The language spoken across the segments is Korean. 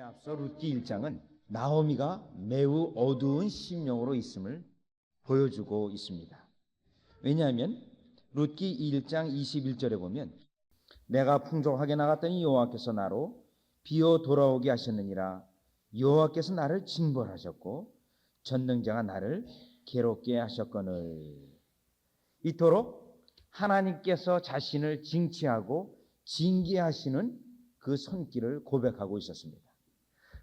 말씀에 앞서 룻기 1장은 나오미가 매우 어두운 심령으로 있음을 보여주고 있습니다. 왜냐하면 룻기 1장 21절에 보면 내가 풍족하게 나갔더니 여호와께서 나로 비어 돌아오게 하셨느니라 여호와께서 나를 징벌하셨고 전능자가 나를 괴롭게 하셨거늘 이토록 하나님께서 자신을 징치하고 징계하시는 그 손길을 고백하고 있었습니다.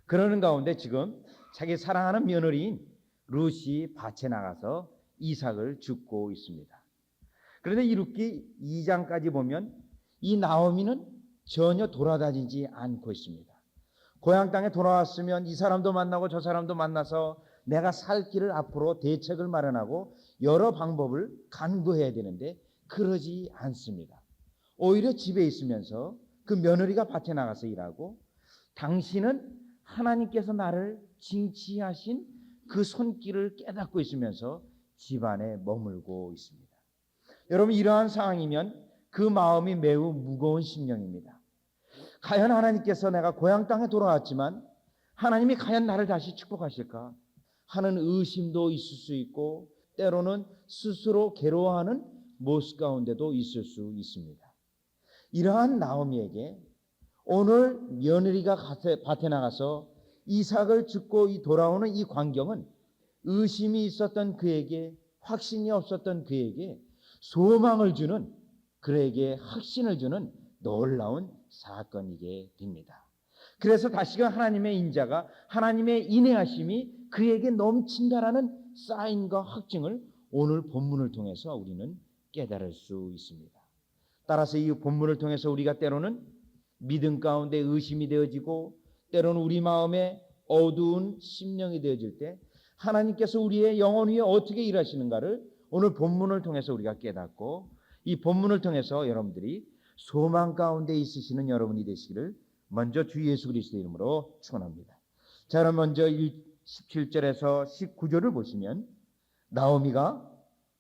그러는 가운데 지금 자기 사랑하는 며느리인 루시 밭에 나가서 이삭을 죽고 있습니다. 그런데 이 룻기 2장까지 보면 이 나오미는 전혀 돌아다니지 않고 있습니다. 고향 땅에 돌아왔으면 이 사람도 만나고 저 사람도 만나서 내가 살 길을 앞으로 대책을 마련하고 여러 방법을 간구해야 되는데 그러지 않습니다. 오히려 집에 있으면서 그 며느리가 밭에 나가서 일하고 당신은 하나님께서 나를 징치하신 그 손길을 깨닫고 있으면서 집안에 머물고 있습니다. 여러분 이러한 상황이면 그 마음이 매우 무거운 심령입니다. 과연 하나님께서 내가 고향 땅에 돌아왔지만 하나님이 과연 나를 다시 축복하실까 하는 의심도 있을 수 있고 때로는 스스로 괴로워하는 모습 가운데도 있을 수 있습니다. 이러한 나오미에게 오늘 며느리가 밭에 나가서 이삭을 죽고 돌아오는 이 광경은 의심이 있었던 그에게 확신이 없었던 그에게 소망을 주는 그에게 확신을 주는 놀라운 사건이게 됩니다. 그래서 다시금 하나님의 인자가 하나님의 인내하심이 그에게 넘친다라는 사인과 확증을 오늘 본문을 통해서 우리는 깨달을 수 있습니다. 따라서 이 본문을 통해서 우리가 때로는 믿음 가운데 의심이 되어지고 때로는 우리 마음에 어두운 심령이 되어질 때 하나님께서 우리의 영혼 위에 어떻게 일하시는가를 오늘 본문을 통해서 우리가 깨닫고 이 본문을 통해서 여러분들이 소망 가운데 있으시는 여러분이 되시기를 먼저 주 예수 그리스도 이름으로 축원합니다. 자, 그럼 먼저 17절에서 19절을 보시면 나오미가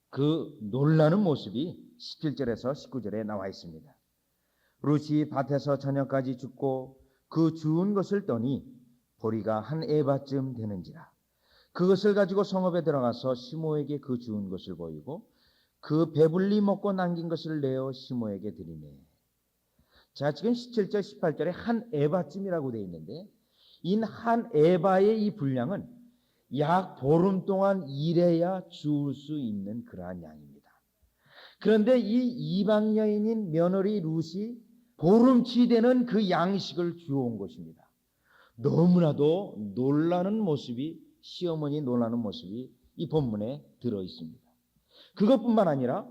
그 놀라는 모습이 17절에서 19절에 나와 있습니다. 룻이 밭에서 저녁까지 죽고 그 주운 것을 떠니 보리가 한 에바쯤 되는지라 그것을 가지고 성읍에 들어가서 시모에게 그 주운 것을 보이고 그 배불리 먹고 남긴 것을 내어 시모에게 드리네. 자, 지금 17절, 18절에 한 에바쯤이라고 되어 있는데 이한 에바의 이 분량은 약 보름 동안 일해야 주울 수 있는 그러한 양입니다. 그런데 이 이방 여인인 며느리 룻이 보름치 되는 그 양식을 주워온 것입니다. 너무나도 놀라는 모습이 시어머니 놀라는 모습이 이 본문에 들어 있습니다. 그것뿐만 아니라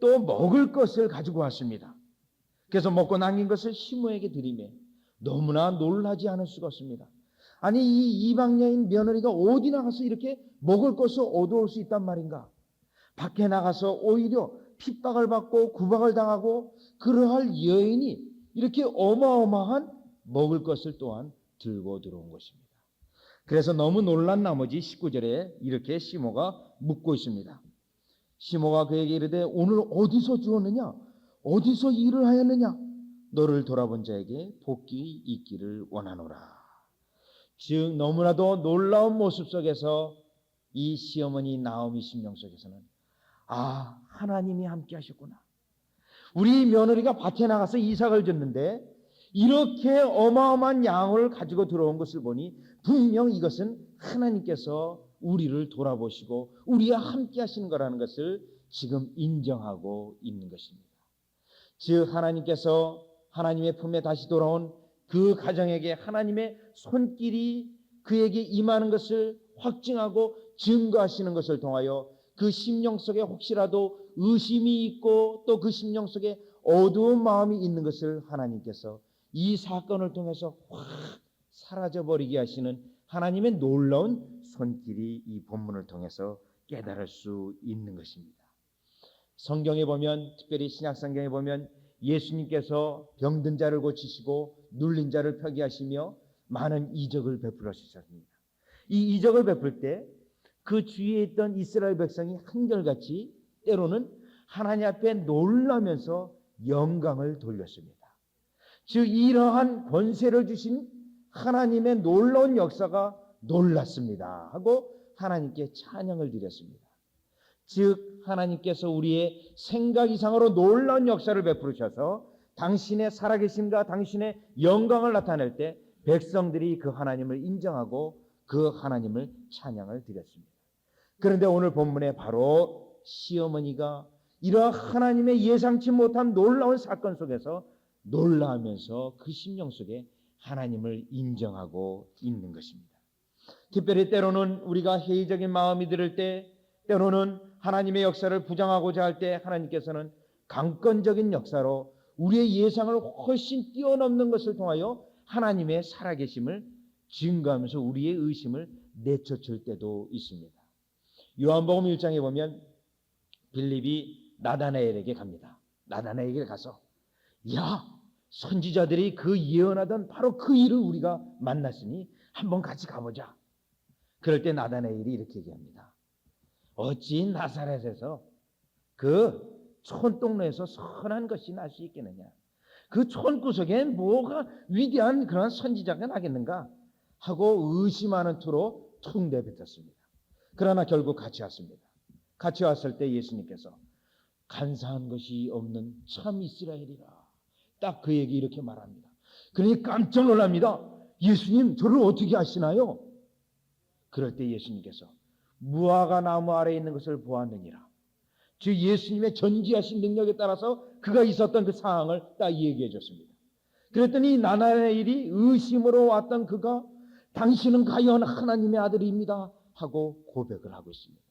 또 먹을 것을 가지고 왔습니다. 그래서 먹고 남긴 것을 시모에게 드리며 너무나 놀라지 않을 수가 없습니다. 아니 이 이방 여인 며느리가 어디 나가서 이렇게 먹을 것을 얻어올 수 있단 말인가? 밖에 나가서 오히려 핍박을 받고 구박을 당하고 그러할 여인이 이렇게 어마어마한 먹을 것을 또한 들고 들어온 것입니다. 그래서 너무 놀란 나머지 19절에 이렇게 시모가 묻고 있습니다. 시모가 그에게 이르되 오늘 어디서 주었느냐? 어디서 일을 하였느냐? 너를 돌아본 자에게 복귀 있기를 원하노라. 즉 너무나도 놀라운 모습 속에서 이 시어머니 나오미 심령 속에서는 아 하나님이 함께 하셨구나. 우리 며느리가 밭에 나가서 이삭을 줬는데 이렇게 어마어마한 양을 가지고 들어온 것을 보니 분명 이것은 하나님께서 우리를 돌아보시고 우리와 함께 하시는 거라는 것을 지금 인정하고 있는 것입니다. 즉 하나님께서 하나님의 품에 다시 돌아온 그 가정에게 하나님의 손길이 그에게 임하는 것을 확증하고 증거하시는 것을 통하여 그 심령 속에 혹시라도 의심이 있고 또 그 심령 속에 어두운 마음이 있는 것을 하나님께서 이 사건을 통해서 확 사라져 버리게 하시는 하나님의 놀라운 손길이 이 본문을 통해서 깨달을 수 있는 것입니다. 성경에 보면 특별히 신약 성경에 보면 예수님께서 병든 자를 고치시고 눌린 자를 펴게 하시며 많은 이적을 베풀어 주셨습니다. 이 이적을 베풀 때 그 주위에 있던 이스라엘 백성이 한결같이 때로는 하나님 앞에 놀라면서 영광을 돌렸습니다. 즉 이러한 권세를 주신 하나님의 놀라운 역사가 놀랐습니다. 하고 하나님께 찬양을 드렸습니다. 즉 하나님께서 우리의 생각 이상으로 놀라운 역사를 베푸셔서 당신의 살아계심과 당신의 영광을 나타낼 때 백성들이 그 하나님을 인정하고 그 하나님을 찬양을 드렸습니다. 그런데 오늘 본문에 바로 시어머니가 이러한 하나님의 예상치 못한 놀라운 사건 속에서 놀라하면서 그 심령 속에 하나님을 인정하고 있는 것입니다. 특별히 때로는 우리가 회의적인 마음이 들을 때 때로는 하나님의 역사를 부정하고자 할 때 하나님께서는 강권적인 역사로 우리의 예상을 훨씬 뛰어넘는 것을 통하여 하나님의 살아계심을 증거하면서 우리의 의심을 내쫓을 때도 있습니다. 요한복음 1장에 보면 빌립이 나다나엘에게 갑니다. 나다나엘에게 가서 야 선지자들이 그 예언하던 바로 그 일을 우리가 만났으니 한번 같이 가보자. 그럴 때 나다나엘이 이렇게 얘기합니다. 어찌 나사렛에서 그 촌동네에서 선한 것이 날 수 있겠느냐? 그 촌구석엔 뭐가 위대한 그런 선지자가 나겠는가? 하고 의심하는 투로 툭 내뱉었습니다. 그러나 결국 같이 왔습니다. 같이 왔을 때 예수님께서 간사한 것이 없는 참 이스라엘이라. 딱 그 얘기 이렇게 말합니다. 그러니 깜짝 놀랍니다. 예수님 저를 어떻게 아시나요? 그럴 때 예수님께서 무화과 나무 아래에 있는 것을 보았느니라. 즉 예수님의 전지하신 능력에 따라서 그가 있었던 그 상황을 딱 얘기해 줬습니다. 그랬더니 나나엘이 의심으로 왔던 그가 당신은 과연 하나님의 아들입니다 하고 고백을 하고 있습니다.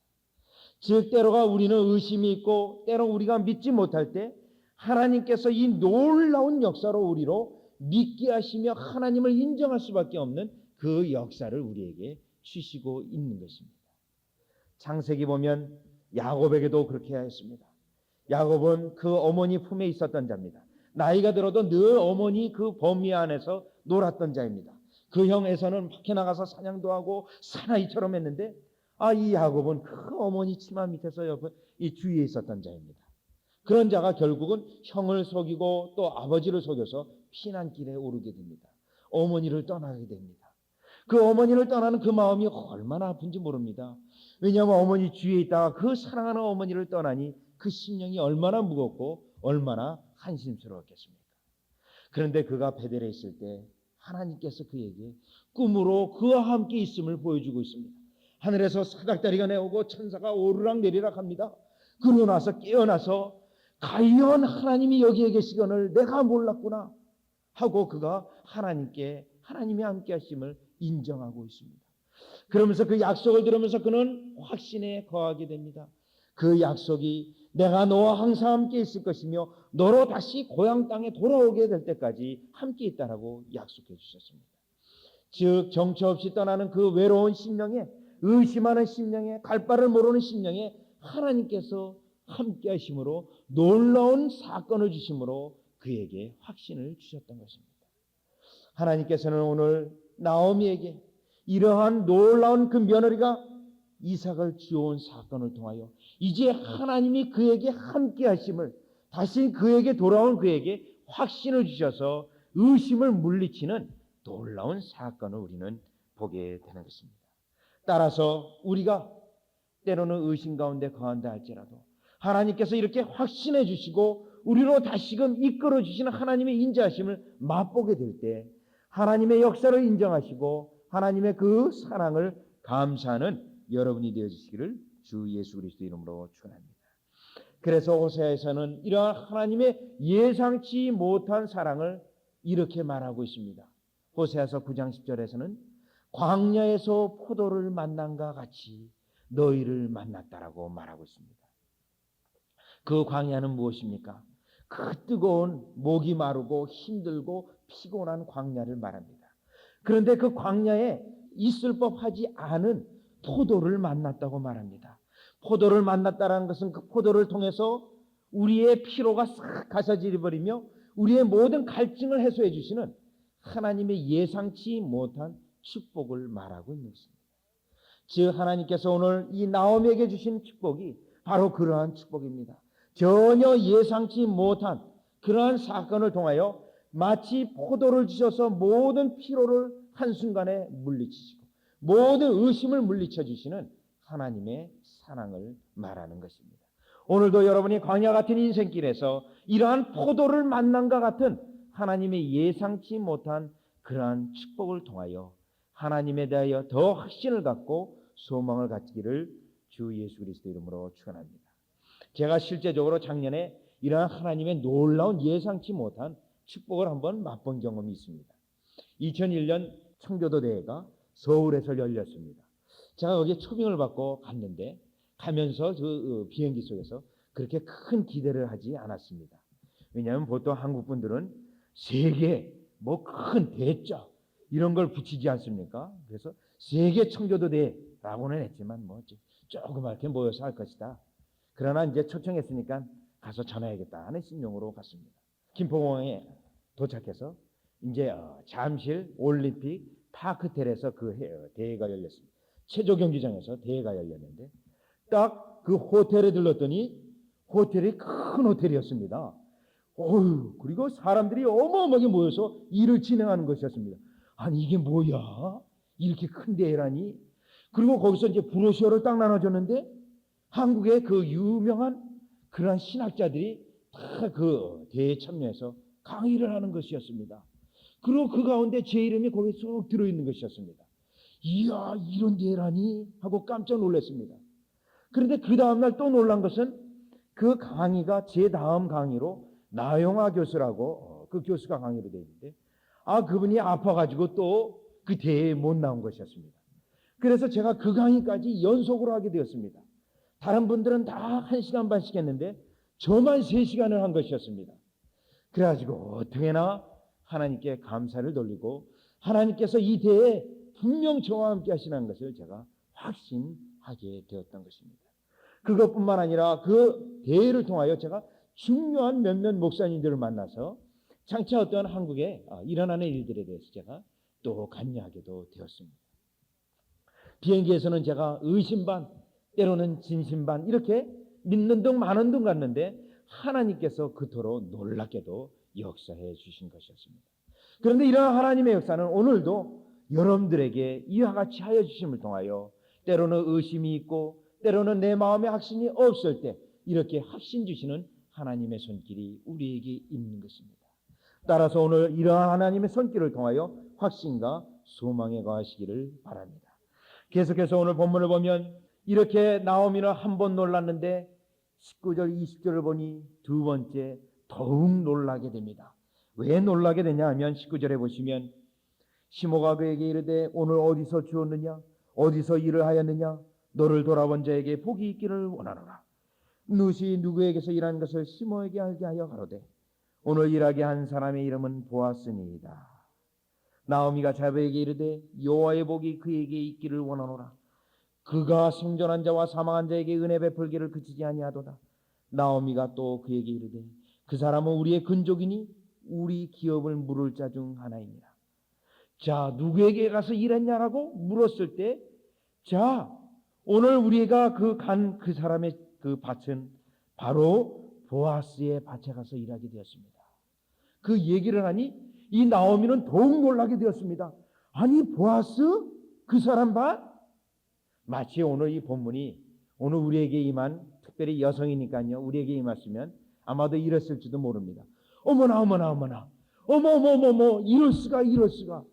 즉 때로가 우리는 의심이 있고 때로 우리가 믿지 못할 때 하나님께서 이 놀라운 역사로 우리로 믿게 하시며 하나님을 인정할 수밖에 없는 그 역사를 우리에게 주시고 있는 것입니다. 창세기 보면 야곱에게도 그렇게 하였습니다. 야곱은 그 어머니 품에 있었던 자입니다. 나이가 들어도 늘 어머니 그 범위 안에서 놀았던 자입니다. 그 형 에서는 밖에 나가서 사냥도 하고 사나이처럼 했는데 아 이 야곱은 그 어머니 치마 밑에서 옆에 이 주위에 있었던 자입니다. 그런 자가 결국은 형을 속이고 또 아버지를 속여서 피난길에 오르게 됩니다. 어머니를 떠나게 됩니다. 그 어머니를 떠나는 그 마음이 얼마나 아픈지 모릅니다. 왜냐하면 어머니 주위에 있다가 그 사랑하는 어머니를 떠나니 그 심령이 얼마나 무겁고 얼마나 한심스러웠겠습니까? 그런데 그가 베델에 있을 때 하나님께서 그에게 꿈으로 그와 함께 있음을 보여주고 있습니다. 하늘에서 사닥다리가 내오고 천사가 오르락 내리락 합니다. 그러고 나서 깨어나서 과연 하나님이 여기에 계시건을 내가 몰랐구나 하고 그가 하나님께 하나님이 함께 하심을 인정하고 있습니다. 그러면서 그 약속을 들으면서 그는 확신에 거하게 됩니다. 그 약속이 내가 너와 항상 함께 있을 것이며 너로 다시 고향 땅에 돌아오게 될 때까지 함께 있다라고 약속해 주셨습니다. 즉 정처 없이 떠나는 그 외로운 심령에 의심하는 심령에 갈 바를 모르는 심령에 하나님께서 함께 하심으로 놀라운 사건을 주심으로 그에게 확신을 주셨던 것입니다. 하나님께서는 오늘 나오미에게 이러한 놀라운 그 며느리가 이삭을 지어온 사건을 통하여 이제 하나님이 그에게 함께 하심을 다시 그에게 돌아온 그에게 확신을 주셔서 의심을 물리치는 놀라운 사건을 우리는 보게 되는 것입니다. 따라서 우리가 때로는 의심 가운데 거한다 할지라도 하나님께서 이렇게 확신해 주시고 우리로 다시금 이끌어 주시는 하나님의 인자하심을 맛보게 될 때 하나님의 역사를 인정하시고 하나님의 그 사랑을 감사하는 여러분이 되어 주시기를 주 예수 그리스도 이름으로 축원합니다. 그래서 호세아에서는 이러한 하나님의 예상치 못한 사랑을 이렇게 말하고 있습니다. 호세아서 9장 10절에서는 광야에서 포도를 만난과 같이 너희를 만났다라고 말하고 있습니다. 그 광야는 무엇입니까? 그 뜨거운 목이 마르고 힘들고 피곤한 광야를 말합니다. 그런데 그 광야에 있을 법하지 않은 포도를 만났다고 말합니다. 포도를 만났다라는 것은 그 포도를 통해서 우리의 피로가 싹 가셔져 버리며 우리의 모든 갈증을 해소해 주시는 하나님의 예상치 못한 축복을 말하고 있는 것입니다. 즉 하나님께서 오늘 이 나옴에게 주신 축복이 바로 그러한 축복입니다. 전혀 예상치 못한 그러한 사건을 통하여 마치 포도를 주셔서 모든 피로를 한순간에 물리치시고 모든 의심을 물리쳐 주시는 하나님의 사랑을 말하는 것입니다. 오늘도 여러분이 광야 같은 인생길에서 이러한 포도를 만난과 같은 하나님의 예상치 못한 그러한 축복을 통하여 하나님에 대하여 더 확신을 갖고 소망을 갖기를 주 예수 그리스도 이름으로 축원합니다. 제가 실제적으로 작년에 이러한 하나님의 놀라운 예상치 못한 축복을 한번 맛본 경험이 있습니다. 2001년 청교도 대회가 서울에서 열렸습니다. 제가 거기에 초빙을 받고 갔는데 가면서 그 어, 비행기 속에서 그렇게 큰 기대를 하지 않았습니다. 왜냐하면 보통 한국 분들은 세계 뭐 큰 대자 이런 걸 붙이지 않습니까? 그래서 세계 청교도 대회라고는 했지만 뭐 조그맣게 모여서 할 것이다. 그러나 이제 초청했으니까 가서 전화해야겠다 하는 심령으로 갔습니다. 김포공항에 도착해서 이제 어, 잠실 올림픽 파크텔에서 그 해- 어, 대회가 열렸습니다. 체조 경기장에서 대회가 열렸는데 딱 그 호텔에 들렀더니 호텔이 큰 호텔이었습니다. 어휴, 그리고 사람들이 어마어마하게 모여서 일을 진행하는 것이었습니다. 아니 이게 뭐야? 이렇게 큰 대회라니? 그리고 거기서 이제 브로셔를 딱 나눠줬는데 한국의 그 유명한 그러한 신학자들이 다 그 대회에 참여해서 강의를 하는 것이었습니다. 그리고 그 가운데 제 이름이 거기에 쏙 들어있는 것이었습니다. 이야, 이런 대회라니? 하고 깜짝 놀랐습니다. 그런데 그 다음날 또 놀란 것은 그 강의가 제 다음 강의로 나영아 교수라고 어, 그 교수가 강의로 되어 있는데 아, 그분이 아파가지고 또 그 대회에 못 나온 것이었습니다. 그래서 제가 그 강의까지 연속으로 하게 되었습니다. 다른 분들은 다한 시간 반씩 했는데 저만 세 시간을 한 것이었습니다. 그래가지고 어떻게나 하나님께 감사를 돌리고 하나님께서 이 대에 분명 저와 함께 하시는 것을 제가 확신하게 되었던 것입니다. 그것뿐만 아니라 그 대회를 통하여 제가 중요한 몇몇 목사님들을 만나서 장차 어떠한 한국에 아, 일어나는 일들에 대해서 제가 또 관여하게도 되었습니다. 비행기에서는 제가 의심 반, 때로는 진심 반 이렇게 믿는 등 많은 등 갔는데 하나님께서 그토록 놀랍게도 역사해 주신 것이었습니다. 그런데 이러한 하나님의 역사는 오늘도 여러분들에게 이와 같이 하여 주심을 통하여 때로는 의심이 있고 때로는 내 마음에 확신이 없을 때 이렇게 확신 주시는 하나님의 손길이 우리에게 있는 것입니다. 따라서 오늘 이러한 하나님의 손길을 통하여 확신과 소망에 거하시기를 바랍니다. 계속해서 오늘 본문을 보면 이렇게 나오미는 한 번 놀랐는데 19절 20절을 보니 두 번째 더욱 놀라게 됩니다. 왜 놀라게 되냐 하면 19절에 보시면 시모가 그에게 이르되 오늘 어디서 주었느냐 어디서 일을 하였느냐 너를 돌아본 자에게 복이 있기를 원하노라 누시 누구에게서 일한 것을 시모에게 알게 하여 가로되 오늘 일하게 한 사람의 이름은 보았으니이다. 나오미가 자베에게 이르되 여호와의 복이 그에게 있기를 원하노라. 그가 생존한 자와 사망한 자에게 은혜 베풀기를 그치지 아니하도다. 나오미가 또 그에게 이르되 그 사람은 우리의 근족이니 우리 기업을 물을 자 중 하나이니라. 자, 누구에게 가서 일했냐라고 물었을 때, 자, 오늘 우리가 그 간그 사람의 그 밭은 바로 보아스의 밭에 가서 일하게 되었습니다. 그 얘기를 하니 이 나오미는 더욱 놀라게 되었습니다. 아니, 보아스? 그 사람 밭? 마치 오늘 이 본문이 오늘 우리에게 임한 특별히 여성이니까요. 우리에게 임했으면 아마도 이랬을지도 모릅니다. 어머나, 어머나, 어머나. 어머머머머, 이럴 수가, 이럴 수가.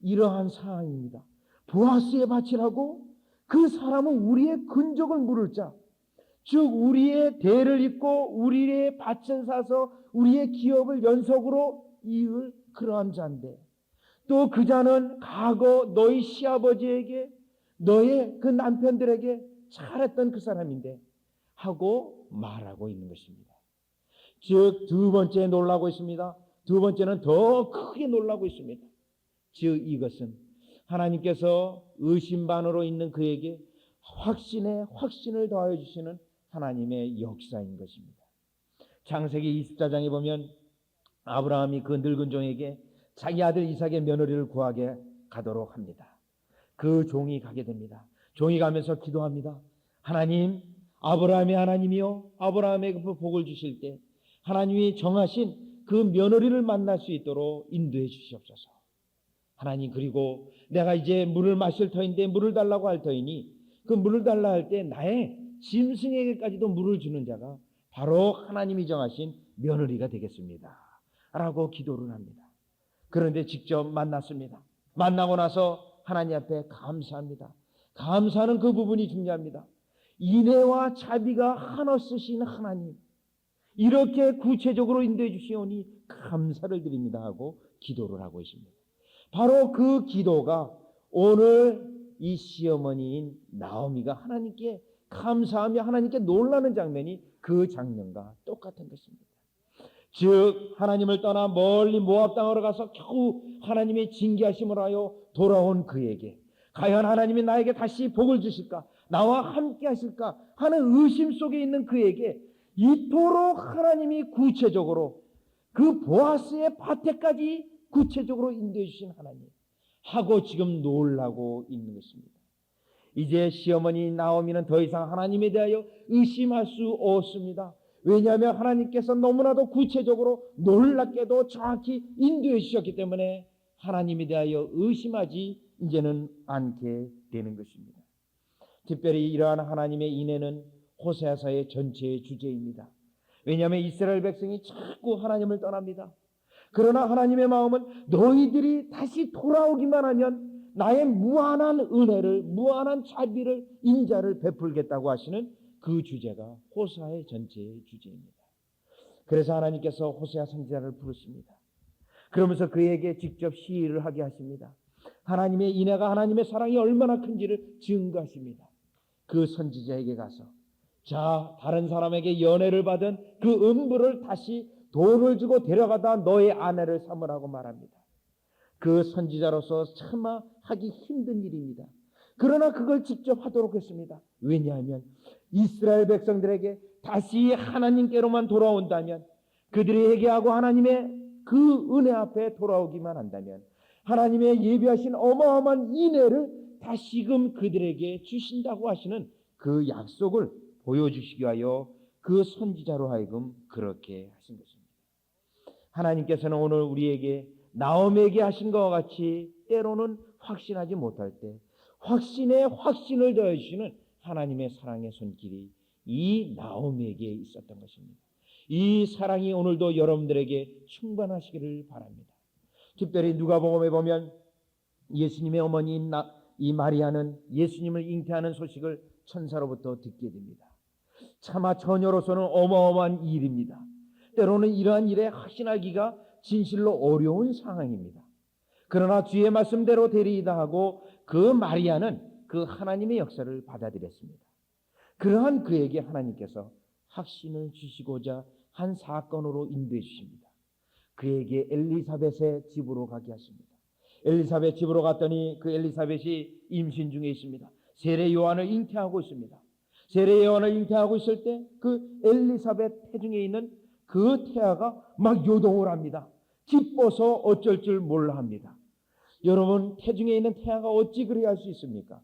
이러한 상황입니다. 보아스의 밭이라고 그 사람은 우리의 근적을 물을 자, 즉 우리의 대를 잇고 우리의 밭을 사서 우리의 기업을 연속으로 이을 그러한 자인데 또 그 자는 과거 너희 시아버지에게 너의 그 남편들에게 잘했던 그 사람인데 하고 말하고 있는 것입니다. 즉 두 번째 놀라고 있습니다. 두 번째는 더 크게 놀라고 있습니다. 즉 이것은 하나님께서 의심반으로 있는 그에게 확신에 확신을 더하여 주시는 하나님의 역사인 것입니다. 창세기 24장에 보면 아브라함이 그 늙은 종에게 자기 아들 이삭의 며느리를 구하게 가도록 합니다. 그 종이 가게 됩니다. 종이 가면서 기도합니다. 하나님, 아브라함의 하나님이요, 아브라함에게 그 복을 주실 때 하나님이 정하신 그 며느리를 만날 수 있도록 인도해 주시옵소서. 하나님 그리고 내가 이제 물을 마실 터인데 물을 달라고 할 터이니 그 물을 달라 할 때 나의 짐승에게까지도 물을 주는 자가 바로 하나님이 정하신 며느리가 되겠습니다. 라고 기도를 합니다. 그런데 직접 만났습니다. 만나고 나서 하나님 앞에 감사합니다. 감사하는 그 부분이 중요합니다. 인애와 자비가 한어 쓰신 하나님. 이렇게 구체적으로 인도해 주시오니 감사를 드립니다 하고 기도를 하고 있습니다. 바로 그 기도가 오늘 이 시어머니인 나오미가 하나님께 감사하며 하나님께 놀라는 장면이 그 장면과 똑같은 것입니다. 즉 하나님을 떠나 멀리 모압 땅으로 가서 겨우 하나님의 징계하심을 하여 돌아온 그에게 과연 하나님이 나에게 다시 복을 주실까 나와 함께 하실까 하는 의심 속에 있는 그에게 이토록 하나님이 구체적으로 그 보아스의 밭에까지 구체적으로 인도해 주신 하나님 하고 지금 놀라고 있는 것입니다. 이제 시어머니 나오미는 더 이상 하나님에 대하여 의심할 수 없습니다. 왜냐하면 하나님께서 너무나도 구체적으로 놀랍게도 정확히 인도해 주셨기 때문에 하나님에 대하여 의심하지 이제는 않게 되는 것입니다. 특별히 이러한 하나님의 인애는 호세아서의 전체의 주제입니다. 왜냐하면 이스라엘 백성이 자꾸 하나님을 떠납니다. 그러나 하나님의 마음은 너희들이 다시 돌아오기만 하면 나의 무한한 은혜를 무한한 자비를 인자를 베풀겠다고 하시는 그 주제가 호세아의 전체의 주제입니다. 그래서 하나님께서 호세아 선지자를 부르십니다. 그러면서 그에게 직접 시위를 하게 하십니다. 하나님의 인애가 하나님의 사랑이 얼마나 큰지를 증거하십니다. 그 선지자에게 가서 자 다른 사람에게 연애를 받은 그 음부를 다시 돈을 주고 데려가다 너의 아내를 삼으라고 말합니다. 그 선지자로서 차마 하기 힘든 일입니다. 그러나 그걸 직접 하도록 했습니다. 왜냐하면 이스라엘 백성들에게 다시 하나님께로만 돌아온다면 그들이 회개하고 하나님의 그 은혜 앞에 돌아오기만 한다면 하나님의 예비하신 어마어마한 인애를 다시금 그들에게 주신다고 하시는 그 약속을 보여주시기 위하여 그 선지자로 하여금 그렇게 하신 것입니다. 하나님께서는 오늘 우리에게 나옴에게 하신 것과 같이 때로는 확신하지 못할 때 확신에 확신을 더해 주시는 하나님의 사랑의 손길이 이 나옴에게 있었던 것입니다. 이 사랑이 오늘도 여러분들에게 충만하시기를 바랍니다. 특별히 누가복음에 보면 예수님의 어머니인 나, 이 마리아는 예수님을 잉태하는 소식을 천사로부터 듣게 됩니다. 차마 처녀로서는 어마어마한 일입니다. 때로는 이러한 일에 확신하기가 진실로 어려운 상황입니다. 그러나 주의 말씀대로 되리이다 하고 그 마리아는 그 하나님의 역사를 받아들였습니다. 그러한 그에게 하나님께서 확신을 주시고자 한 사건으로 인도해 주십니다. 그에게 엘리사벳의 집으로 가게 하십니다. 엘리사벳 집으로 갔더니 그 엘리사벳이 임신 중에 있습니다. 세례 요한을 잉태하고 있습니다. 세례 요한을 잉태하고 있을 때 그 엘리사벳 태중에 있는 그 태아가 막 요동을 합니다. 기뻐서 어쩔 줄 몰라 합니다. 여러분 태중에 있는 태아가 어찌 그리 할 수 있습니까?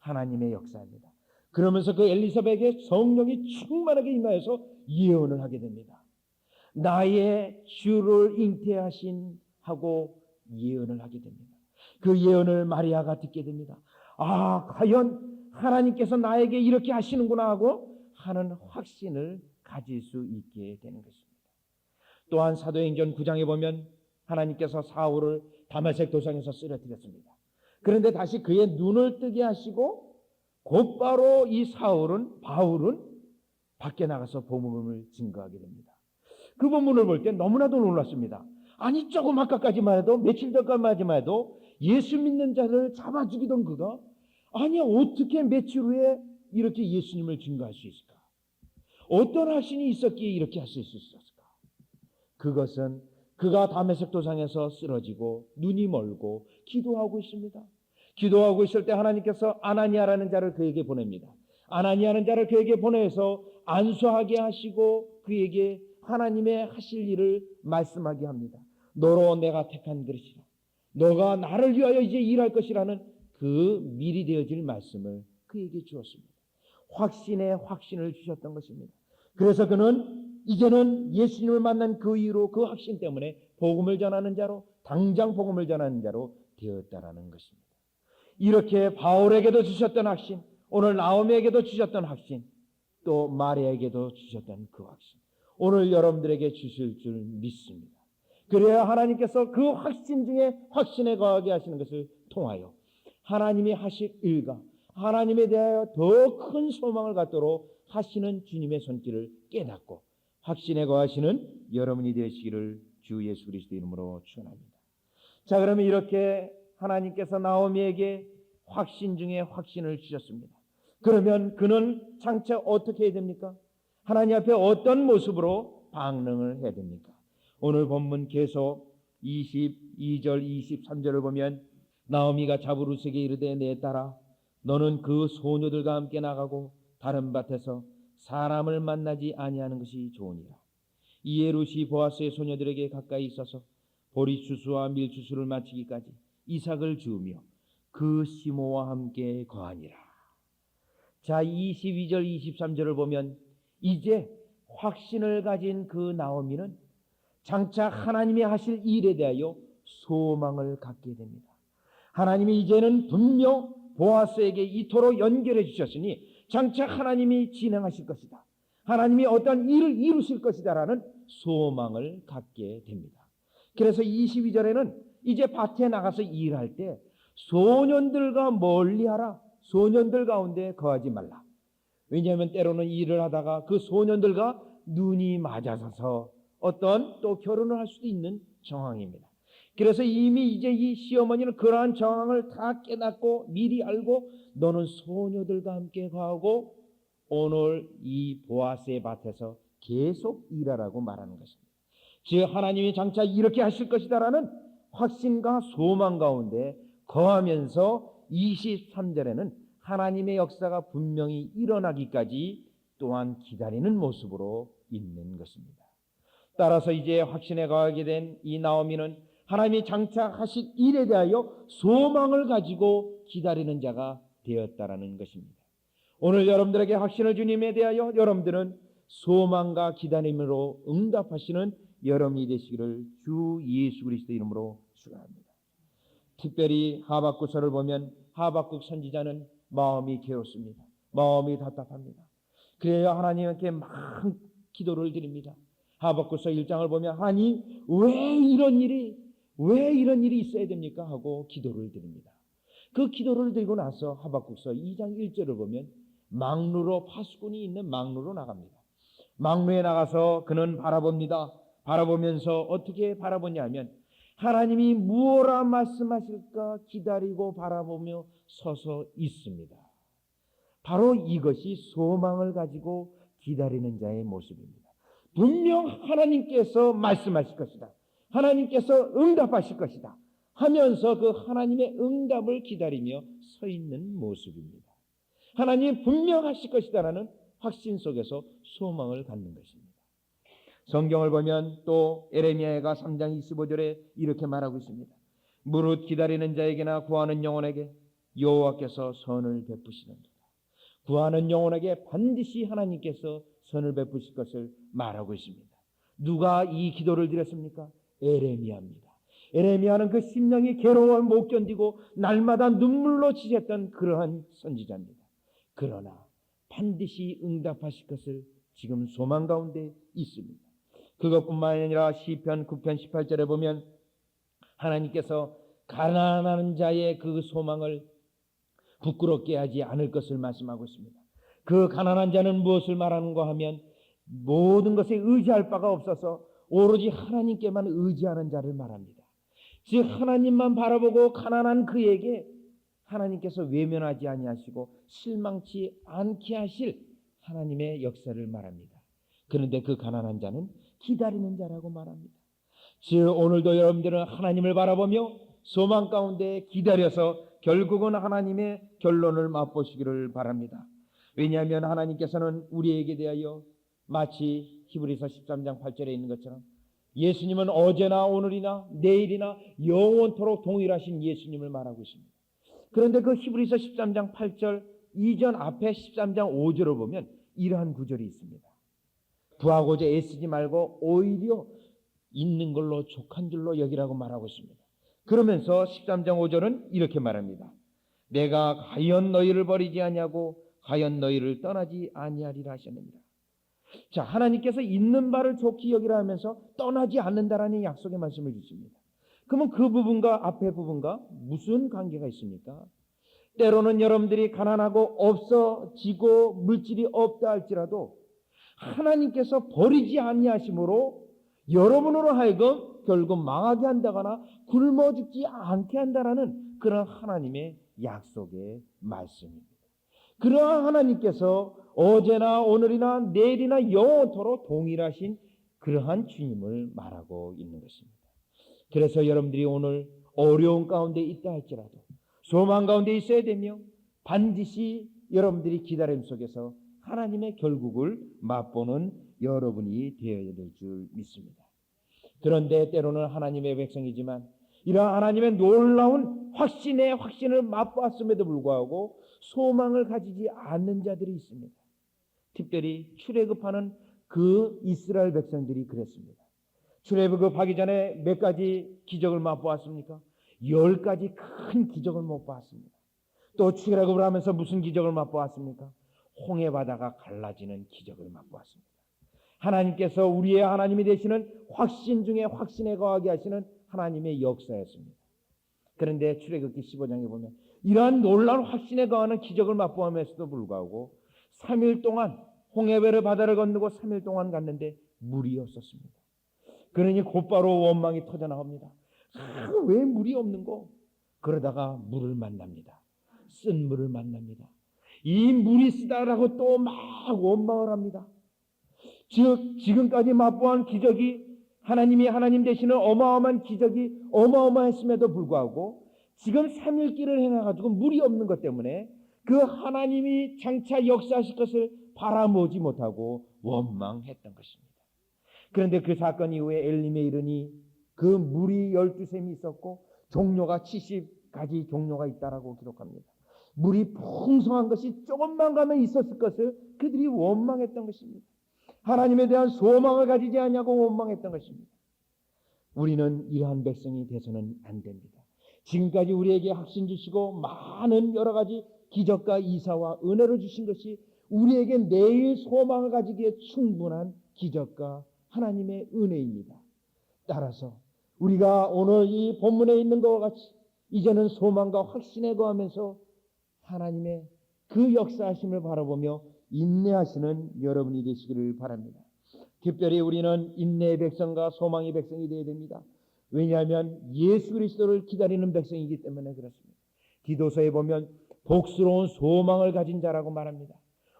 하나님의 역사입니다. 그러면서 그 엘리사벳에게 성령이 충만하게 임하여서 예언을 하게 됩니다. 나의 주를 잉태하신 하고 예언을 하게 됩니다. 그 예언을 마리아가 듣게 됩니다. 아, 과연 하나님께서 나에게 이렇게 하시는구나 하고 하는 확신을 가질 수 있게 되는 것입니다. 또한 사도행전 9장에 보면 하나님께서 사울을 다메섹 도상에서 쓰러뜨렸습니다. 그런데 다시 그의 눈을 뜨게 하시고 곧바로 이 사울은 바울은 밖에 나가서 복음을 증거하게 됩니다. 그 본문을 볼 때 너무나도 놀랐습니다. 아니 조금 아까까지만 해도 며칠 전까지만 해도 예수 믿는 자를 잡아 죽이던 그가 아니 어떻게 며칠 후에 이렇게 예수님을 증거할 수 있을까? 어떤 하신이 있었기에 이렇게 할 수 있었을까? 그것은 그가 다메섹 도상에서 쓰러지고 눈이 멀고 기도하고 있습니다. 기도하고 있을 때 하나님께서 아나니아라는 자를 그에게 보냅니다. 아나니아라는 자를 그에게 보내서 안수하게 하시고 그에게 하나님의 하실 일을 말씀하게 합니다. 너로 내가 택한 그릇이라. 너가 나를 위하여 이제 일할 것이라는 그 미리 되어질 말씀을 그에게 주었습니다. 확신에 확신을 주셨던 것입니다. 그래서 그는 이제는 예수님을 만난 그 이후로 그 확신 때문에 복음을 전하는 자로 당장 복음을 전하는 자로 되었다라는 것입니다. 이렇게 바울에게도 주셨던 확신, 오늘 나오미에게도 주셨던 확신, 또 마리아에게도 주셨던 그 확신, 오늘 여러분들에게 주실 줄 믿습니다. 그래야 하나님께서 그 확신 중에 확신에 거하게 하시는 것을 통하여 하나님이 하실 일과 하나님에 대하여 더 큰 소망을 갖도록 하시는 주님의 손길을 깨닫고 확신에 거하시는 여러분이 되시기를 주 예수 그리스도 이름으로 축원합니다. 자, 그러면 이렇게 하나님께서 나오미에게 확신 중에 확신을 주셨습니다. 그러면 그는 장차 어떻게 해야 됩니까? 하나님 앞에 어떤 모습으로 방능을 해야 됩니까? 오늘 본문 계속 22절, 23절을 보면 나오미가 자부루스에게 이르되 내 딸아 너는 그 소녀들과 함께 나가고 다른 밭에서 사람을 만나지 아니하는 것이 좋으니라. 이에 루시 보아스의 소녀들에게 가까이 있어서 보리 추수와 밀 추수를 마치기까지 이삭을 주우며 그 시모와 함께 거하니라. 자, 22절, 23절을 보면 이제 확신을 가진 그 나오미는 장차 하나님이 하실 일에 대하여 소망을 갖게 됩니다. 하나님이 이제는 분명 보아스에게 이토록 연결해 주셨으니 장차 하나님이 진행하실 것이다. 하나님이 어떤 일을 이루실 것이다라는 소망을 갖게 됩니다. 그래서 22절에는 이제 밭에 나가서 일할 때 소년들과 멀리하라. 소년들 가운데 거하지 말라. 왜냐하면 때로는 일을 하다가 그 소년들과 눈이 맞아서서 어떤 또 결혼을 할 수도 있는 정황입니다. 그래서 이미 이제 이 시어머니는 그러한 정황을 다 깨닫고 미리 알고 너는 소녀들과 함께 가고 오늘 이 보아스의 밭에서 계속 일하라고 말하는 것입니다. 즉 하나님이 장차 이렇게 하실 것이다라는 확신과 소망 가운데 거하면서 23절에는 하나님의 역사가 분명히 일어나기까지 또한 기다리는 모습으로 있는 것입니다. 따라서 이제 확신에 거하게 된 이 나오미는 하나님이 장차 하실 일에 대하여 소망을 가지고 기다리는 자가 되었다라는 것입니다. 오늘 여러분들에게 확신을 주님에 대하여 여러분들은 소망과 기다림으로 응답하시는 여러분이 되시기를 주 예수 그리스도 이름으로 축원합니다. 특별히 하박국서를 보면 하박국 선지자는 마음이 괴롭습니다. 마음이 답답합니다. 그래야 하나님께 막 기도를 드립니다. 하박국서 1장을 보면 하나님 왜 이런 일이 왜 이런 일이 있어야 됩니까 하고 기도를 드립니다. 그 기도를 드리고 나서 하박국서 2장 1절을 보면 망루로 파수꾼이 있는 망루로 나갑니다. 망루에 나가서 그는 바라봅니다. 바라보면서 어떻게 바라보냐 하면 하나님이 무엇라 말씀하실까 기다리고 바라보며 서서 있습니다. 바로 이것이 소망을 가지고 기다리는 자의 모습입니다. 분명 하나님께서 말씀하실 것이다. 하나님께서 응답하실 것이다. 하면서 그 하나님의 응답을 기다리며 서 있는 모습입니다. 하나님 분명하실 것이다라는 확신 속에서 소망을 갖는 것입니다. 성경을 보면 또 에레미야가 3장 25절에 이렇게 말하고 있습니다. 무릇 기다리는 자에게나 구하는 영혼에게 여호와께서 선을 베푸시는도다. 구하는 영혼에게 반드시 하나님께서 선을 베푸실 것을 말하고 있습니다. 누가 이 기도를 드렸습니까? 에레미야입니다. 에레미야는 그 심령이 괴로워 못 견디고 날마다 눈물로 지쳤던 그러한 선지자입니다. 그러나 반드시 응답하실 것을 지금 소망 가운데 있습니다. 그것뿐만 아니라 시편 9편 18절에 보면 하나님께서 가난한 자의 그 소망을 부끄럽게 하지 않을 것을 말씀하고 있습니다. 그 가난한 자는 무엇을 말하는가 하면 모든 것에 의지할 바가 없어서 오로지 하나님께만 의지하는 자를 말합니다. 즉 하나님만 바라보고 가난한 그에게 하나님께서 외면하지 아니하시고 실망치 않게 하실 하나님의 역사를 말합니다. 그런데 그 가난한 자는 기다리는 자라고 말합니다. 즉 오늘도 여러분들은 하나님을 바라보며 소망 가운데 기다려서 결국은 하나님의 결론을 맛보시기를 바랍니다. 왜냐하면 하나님께서는 우리에게 대하여 마치 히브리서 13장 8절에 있는 것처럼 예수님은 어제나 오늘이나 내일이나 영원토록 동일하신 예수님을 말하고 있습니다. 그런데 그 히브리서 13장 8절 이전 앞에 13장 5절을 보면 이러한 구절이 있습니다. 구하고자 애쓰지 말고 오히려 있는 걸로 족한 줄로 여기라고 말하고 있습니다. 그러면서 13장 5절은 이렇게 말합니다. 내가 과연 너희를 버리지 아니하고 과연 너희를 떠나지 아니하리라 하셨느니라. 자, 하나님께서 있는 바를 좋게 여기라 하면서 떠나지 않는다라는 약속의 말씀을 주십니다. 그러면 그 부분과 앞에 부분과 무슨 관계가 있습니까? 때로는 여러분들이 가난하고 없어지고 물질이 없다 할지라도 하나님께서 버리지 아니하심으로 여러분으로 하여금 결국 망하게 한다거나 굶어 죽지 않게 한다라는 그런 하나님의 약속의 말씀입니다. 그러한 하나님께서 어제나 오늘이나 내일이나 영원토록 동일하신 그러한 주님을 말하고 있는 것입니다. 그래서 여러분들이 오늘 어려운 가운데 있다 할지라도 소망 가운데 있어야 되며 반드시 여러분들이 기다림 속에서 하나님의 결국을 맛보는 여러분이 되어야 될 줄 믿습니다. 그런데 때로는 하나님의 백성이지만 이러한 하나님의 놀라운 확신의 확신을 맛보았음에도 불구하고 소망을 가지지 않는 자들이 있습니다. 특별히 출애굽하는 그 이스라엘 백성들이 그랬습니다. 출애굽하기 전에 몇 가지 기적을 맛보았습니까? 열 가지 큰 기적을 못 봤습니다. 또 출애굽을 하면서 무슨 기적을 맛보았습니까? 홍해 바다가 갈라지는 기적을 맛보았습니다. 하나님께서 우리의 하나님이 되시는 확신 중에 확신에 거하게 하시는 하나님의 역사였습니다. 그런데 출애굽기 15장에 보면 이러한 놀라운 확신에 거하는 기적을 맛보았음에도 불구하고 3일 동안 홍해배를 바다를 건너고 3일 동안 갔는데 물이 없었습니다. 그러니 곧바로 원망이 터져 나옵니다. 아, 왜 물이 없는 거? 그러다가 물을 만납니다. 쓴 물을 만납니다. 이 물이 쓰다라고 또 막 원망을 합니다. 즉 지금까지 맛보한 기적이 하나님이 하나님 되시는 어마어마한 기적이 어마어마했음에도 불구하고 지금 3일 길을 행해가지고 물이 없는 것 때문에 그 하나님이 장차 역사하실 것을 바라보지 못하고 원망했던 것입니다. 그런데 그 사건 이후에 엘림에 이르니 그 물이 12샘이 있었고 종료가 70가지 종료가 있다라고 기록합니다. 물이 풍성한 것이 조금만 가면 있었을 것을 그들이 원망했던 것입니다. 하나님에 대한 소망을 가지지 않냐고 원망했던 것입니다. 우리는 이러한 백성이 돼서는 안 됩니다. 지금까지 우리에게 확신 주시고 많은 여러 가지 기적과 이사와 은혜를 주신 것이 우리에게 내일 소망을 가지기에 충분한 기적과 하나님의 은혜입니다. 따라서 우리가 오늘 이 본문에 있는 것과 같이 이제는 소망과 확신에 거하면서 하나님의 그 역사하심을 바라보며 인내하시는 여러분이 되시기를 바랍니다. 특별히 우리는 인내의 백성과 소망의 백성이 되어야 됩니다. 왜냐하면 예수 그리스도를 기다리는 백성이기 때문에 그렇습니다. 기도서에 보면 복스러운 소망을 가진 자라고 말합니다.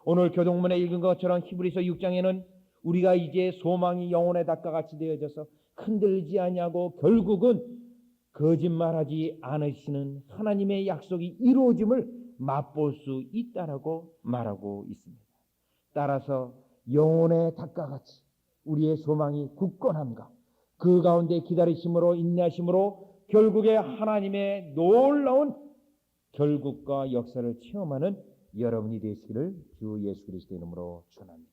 오늘 교동문에 읽은 것처럼 히브리서 6장에는 우리가 이제 소망이 영혼의 닭과 같이 되어져서 흔들지 아니하고 결국은 거짓말하지 않으시는 하나님의 약속이 이루어짐을 맛볼 수 있다라고 말하고 있습니다. 따라서 영혼의 닭과 같이 우리의 소망이 굳건함과 그 가운데 기다리심으로 인내하심으로 결국에 하나님의 놀라운 결국과 역사를 체험하는 여러분이 되시기를 주 예수 그리스도의 이름으로 축원합니다.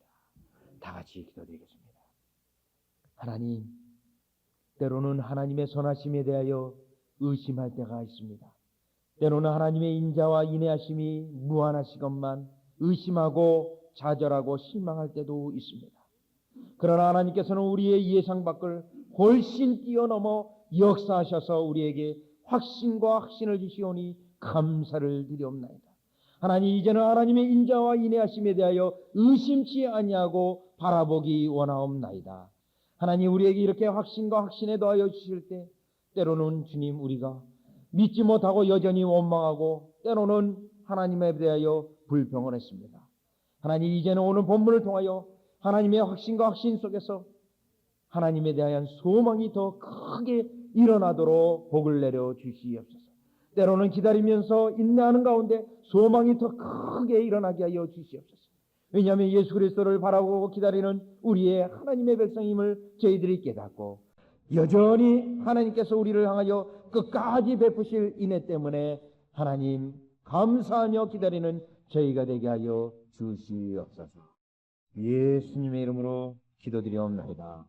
다 같이 기도드리겠습니다. 하나님, 때로는 하나님의 선하심에 대하여 의심할 때가 있습니다. 때로는 하나님의 인자와 인내하심이 무한하시건만 의심하고 좌절하고 실망할 때도 있습니다. 그러나 하나님께서는 우리의 예상 밖을 훨씬 뛰어넘어 역사하셔서 우리에게 확신과 확신을 주시오니 감사를 드리옵나이다. 하나님 이제는 하나님의 인자와 인내하심에 대하여 의심치 아니하고 바라보기 원하옵나이다. 하나님 우리에게 이렇게 확신과 확신에 더하여 주실 때 때로는 주님 우리가 믿지 못하고 여전히 원망하고 때로는 하나님에 대하여 불평을 했습니다. 하나님 이제는 오늘 본문을 통하여 하나님의 확신과 확신 속에서 하나님에 대한 소망이 더 크게 일어나도록 복을 내려 주시옵소서. 때로는 기다리면서 인내하는 가운데 소망이 더 크게 일어나게 하여 주시옵소서. 왜냐하면 예수 그리스도를 바라보고 기다리는 우리의 하나님의 백성임을 저희들이 깨닫고 여전히 하나님께서 우리를 향하여 끝까지 베푸실 인애 때문에 하나님 감사하며 기다리는 저희가 되게 하여 주시옵소서. 예수님의 이름으로 기도드리옵나이다.